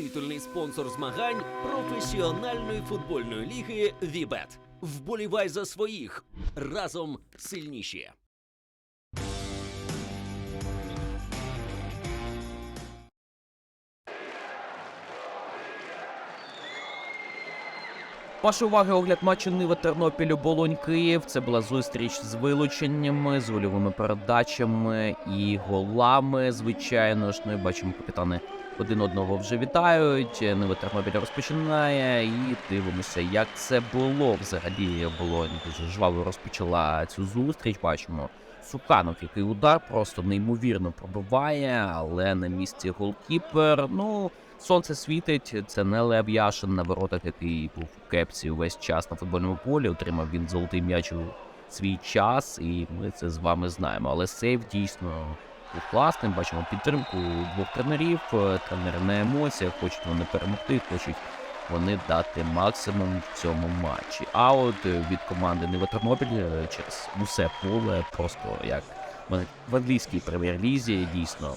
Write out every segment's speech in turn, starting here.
титульний спонсор змагань професіональної футбольної ліги Вібет. Вболівай за своїх разом сильніші. Вашої уваги огляд матчу Нива Тернопіль Болонь Київ. Це була зустріч з вилученнями, з гольовими передачами і голами. Звичайно ж, ну бачимо, капітани один одного вже вітають. Тернопіль розпочинає і дивимося, як це було. Взагалі Болонь дуже жваво розпочала цю зустріч. Бачимо. Суканов, який удар просто неймовірно пробиває, але на місці голкіпер. Ну, сонце світить. Це не Лев Яшин на воротах, який був у кепці увесь час на футбольному полі. Отримав він золотий м'яч у свій час, і ми це з вами знаємо. Але сейв дійсно був класним. Бачимо підтримку двох тренерів. Тренери на емоціях, хочуть вони перемогти, хочуть вони дати максимум в цьому матчі. А от е, від команди Нива Тернопіль е, через усе поле, просто як в- англійській прем'єр-лізі, дійсно.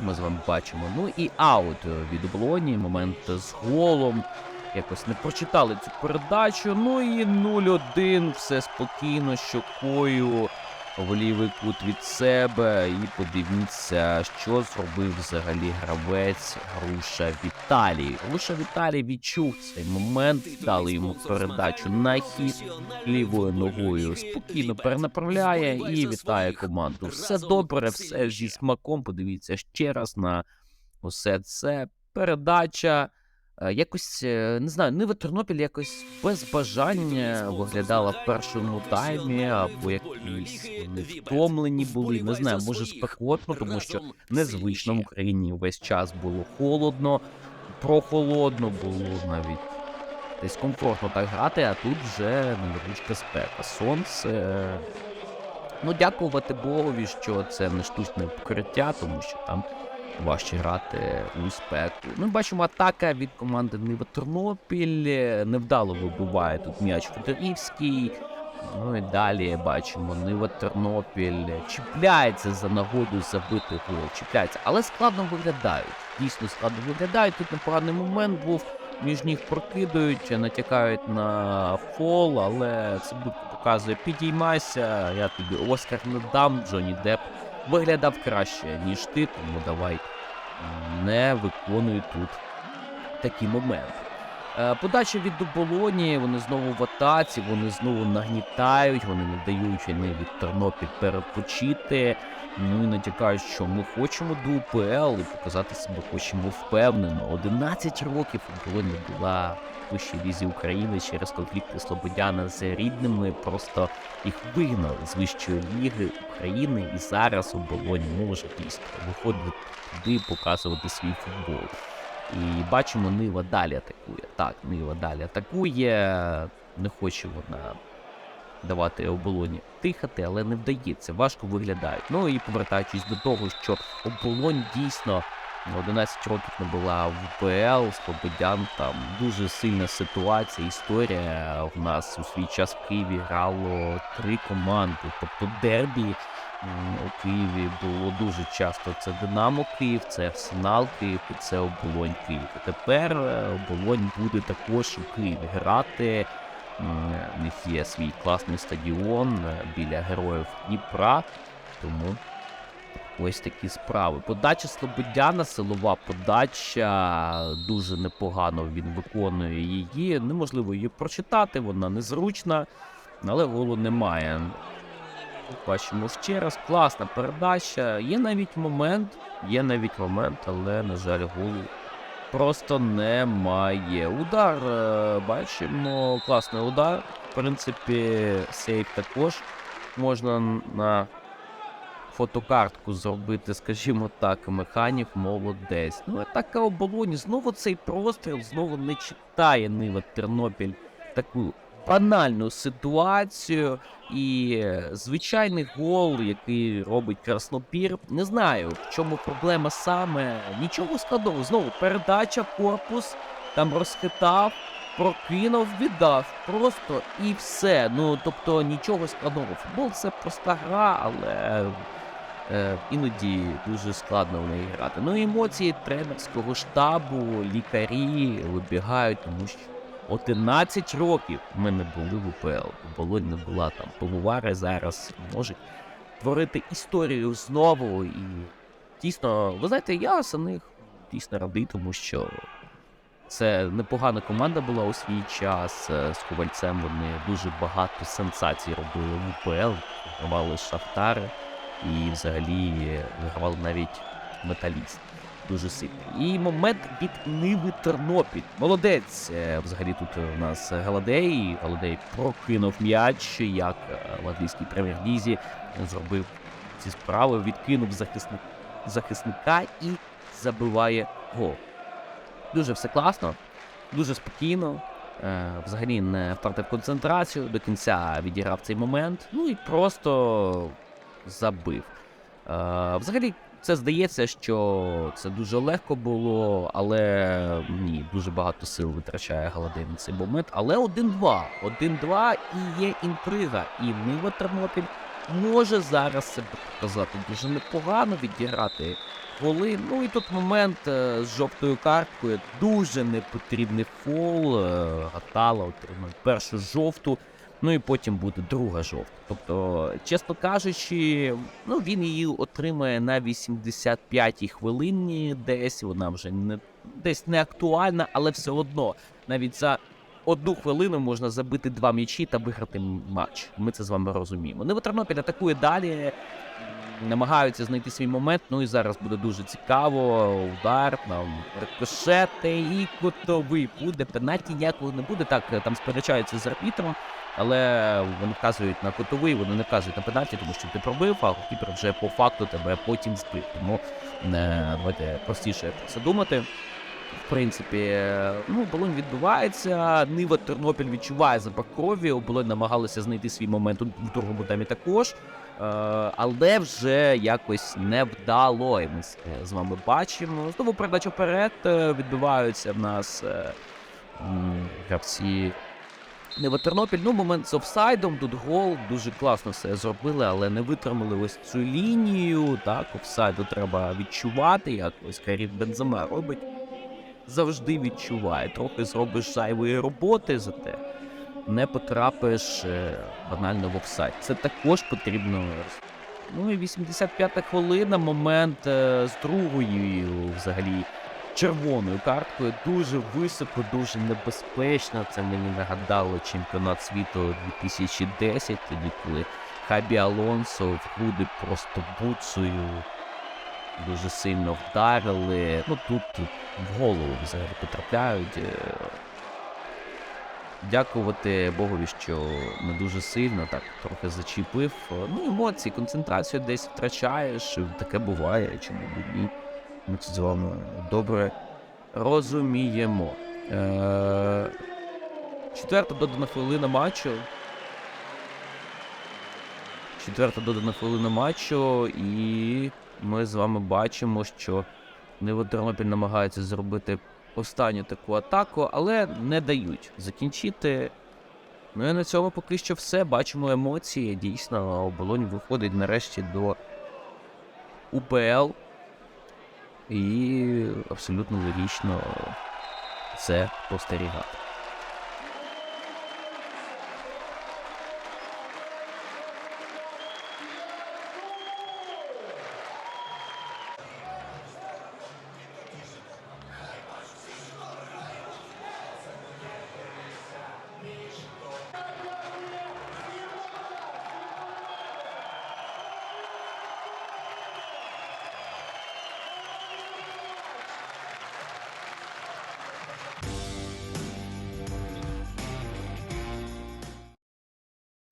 Ми з вами бачимо. Ну і аут е, від оболоні, момент з голом. Якось не прочитали цю передачу. Ну і 0-1, все спокійно, щокою в лівий кут від себе. І подивіться, що зробив взагалі гравець Груша Віталій. Груша Віталій відчув цей момент, дали йому передачу на хід лівою ногою. Спокійно перенаправляє і вітає команду. Все добре, все зі смаком. Подивіться ще раз на усе це. Передача. Е, Якось е, не знаю, Нива Тернопіль якось без бажання виглядала в першому таймі, або якісь втомлені були. Не знаю, може спекотно, тому що незвично в Україні весь час було холодно, прохолодно було навіть десь комфортно так грати, а тут вже невеличка спека. Сонце. Ну, дякувати Богові, що це не штучне покриття, тому що там важче грати у спеку. Ми бачимо атака від команди Нива Тернопіль. Невдало вибиває тут м'яч Федорівський. Ну і далі бачимо Нива Тернопіль чіпляється за нагоду забити гол. Чіпляється, але складно виглядають. Дійсно складно виглядають. Тут непоганий момент був. Між них прокидають, натякають на фол, але це показує підіймайся. Я тобі Оскар не дам, Джонні Депп виглядав краще, ніж ти, тому давай не виконуй тут такі моменти. Е, Подача від Оболоні, вони знову в атаці, вони знову нагнітають, вони не дають вони від Тернопіль перепочити. Ну і натякають, що ми хочемо до УПЛ і показати себе хочемо впевнено. 11 років Оболонь не була в вищій лізі України через конфлікти Слободяна з рідними. Просто їх вигнали з вищої ліги України, і зараз оболонь може дійсно виходити туди, показувати свій футбол. І бачимо, Нива далі атакує. Так, Нива далі атакує. Не хоче вона давати оболоні тихати, але не вдається. Важко виглядають. Ну і повертаючись до того, що оболонь дійсно 11 років не була в УПЛ, Слободян там дуже сильна ситуація, історія. У нас у свій час в Києві грало три команди. Тобто дербі у Києві було дуже часто. Це Динамо Київ, це Арсенал Київ і це Оболонь Київ. Тепер е, Оболонь буде також у Києві грати. У них є свій класний стадіон е, біля героїв Дніпра. Тому Ось такі справи. Подача Слободяна, силова подача. Дуже непогано він виконує її. Неможливо її прочитати, вона незручна, але голу немає. Бачимо ще раз, класна передача. Є навіть момент, є навіть момент, але, на жаль, голу просто немає. Удар, е, бачимо, класний удар. В принципі, сейф також можна на фотокартку зробити, скажімо так, механів молодець. Ну, атака оболоні, знову цей простріл, знову не читає Нива Тернопіль таку банальну ситуацію. І е, звичайний гол, який робить Краснопір, не знаю, в чому проблема саме. Нічого складного. Знову передача, корпус, там розхитав. Прокинув, віддав, просто і все. Ну тобто нічого складного. Футбол це проста гра, але Е, іноді дуже складно в неї грати. Ну емоції тренерського штабу, лікарі вибігають, тому що 11 років ми не були в УПЛ. Болонь не була там. Пивовари зараз можуть творити історію знову. І дійсно, ви знаєте, я за них дійсно радий, тому що це непогана команда була у свій час. Е, З ковальцем вони дуже багато сенсацій робили в УПЛ, вигравали Шахтари і взагалі вигравали навіть металіст. Дуже сильний. І момент від Ниви Тернопіль. Молодець. Е, Взагалі тут у нас Галадей. Галадей прокинув м'яч, як е, в англійській прем'єр-лізі зробив ці справи, відкинув захисник, захисника і забиває гол. Дуже все класно, дуже спокійно. Е, взагалі не втратив концентрацію, до кінця відіграв цей момент, ну і просто забив. Е, взагалі, це здається, що це дуже легко було, але ні, дуже багато сил витрачає Галадей цей момент. Але 1-2. 1-2 і є інтрига. І Нива Тернопіль може зараз себе показати дуже непогано відіграти голи. Ну і тут момент е, з жовтою карткою. Дуже непотрібний фол. Е, Гатала отримає першу жовту. Ну і потім буде друга жовта. Тобто, чесно кажучи, ну він її отримає на 85-й хвилині, десь вона вже не десь не актуальна, але все одно навіть за одну хвилину можна забити два м'ячі та виграти матч. Ми це з вами розуміємо. Нива Тернопіль атакує далі, намагаються знайти свій момент. Ну і зараз буде дуже цікаво. Удар, там рикошети і кутовий буде. Пенальті ніякого не буде. Так, там сперечаються з арбітром. Але вони вказують на кутовий, вони не вказують на пенальті, тому що ти пробив, а кіпер вже по факту тебе потім збив. Тому не давайте простіше про це думати. В принципі, е, ну, оболонь відбувається. Нива Тернопіль відчуває запах крові. Оболонь намагалися знайти свій момент у другому таймі також. Е, але вже якось невдало. І ми з- з вами бачимо. Знову передача вперед. е, Відбиваються в нас е, гравці Нива Тернопіль, ну момент з офсайдом, тут гол, дуже класно все зробили, але не витримали ось цю лінію. Так, офсайду треба відчувати, як ось Карів Бензема робить. Завжди відчуває. Трохи зробиш зайвої роботи, зате не потрапиш е, банально в офсайд. Це також потрібно. Ну і 85-та хвилина, момент е, з другою взагалі червоною карткою. Дуже високо, дуже небезпечно. Це мені нагадало чемпіонат світу 2010, тоді коли Хабі Алонсо в груди просто буцею дуже сильно вдарили. Ну тут в голову взагалі потрапляють. Е, Дякувати Богові, що не дуже сильно так трохи зачепив. Ну, емоції, концентрацію десь втрачаєш. Таке буває, чому ні. Ми це з вами добре розуміємо. Е- Четверта додана хвилина матчу. Четверта додана хвилина матчу, і ми з вами бачимо, що Тернопіль намагається зробити останню таку атаку, але не дають закінчити. Ну і на цьому поки що все. Бачимо емоції. Дійсно, оболонь виходить нарешті до УПЛ. І абсолютно логічно це спостерігати.